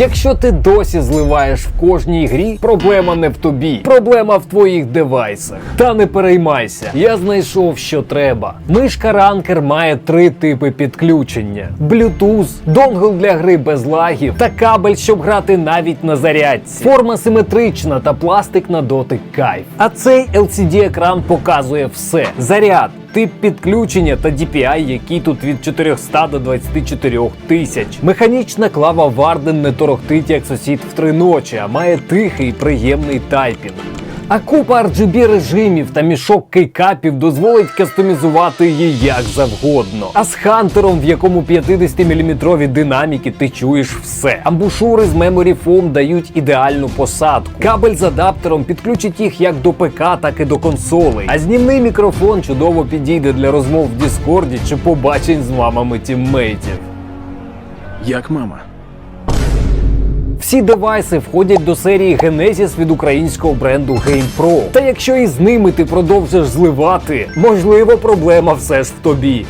Якщо ти досі зливаєш в кожній грі, проблема не в тобі, проблема в твоїх девайсах. Та не переймайся, я знайшов, що треба. Мишка Ранкер має три типи підключення: Bluetooth, донгл для гри без лагів та кабель, щоб грати навіть на зарядці. Форма симетрична та пластик на дотик кайф. А цей LCD-екран показує все: заряд. Тип підключення та DPI, який тут від 400 до 24 тисяч. Механічна клава Варден не торохтить як сусід в три ночі, а має тихий приємний тайпінг. А купа RGB режимів та мішок кейкапів дозволить кастомізувати її як завгодно. А з хантером, в якому 50-мм динаміки, ти чуєш все. Амбушури з Memory Foam дають ідеальну посадку. Кабель з адаптером підключить їх як до ПК, так і до консолей. А знімний мікрофон чудово підійде для розмов в Діскорді чи побачень з мамами тіммейтів. Як мама? Всі девайси входять до серії Genesis від українського бренду GamePro. Та якщо і з ними ти продовжиш зливати, можливо, проблема все ж в тобі.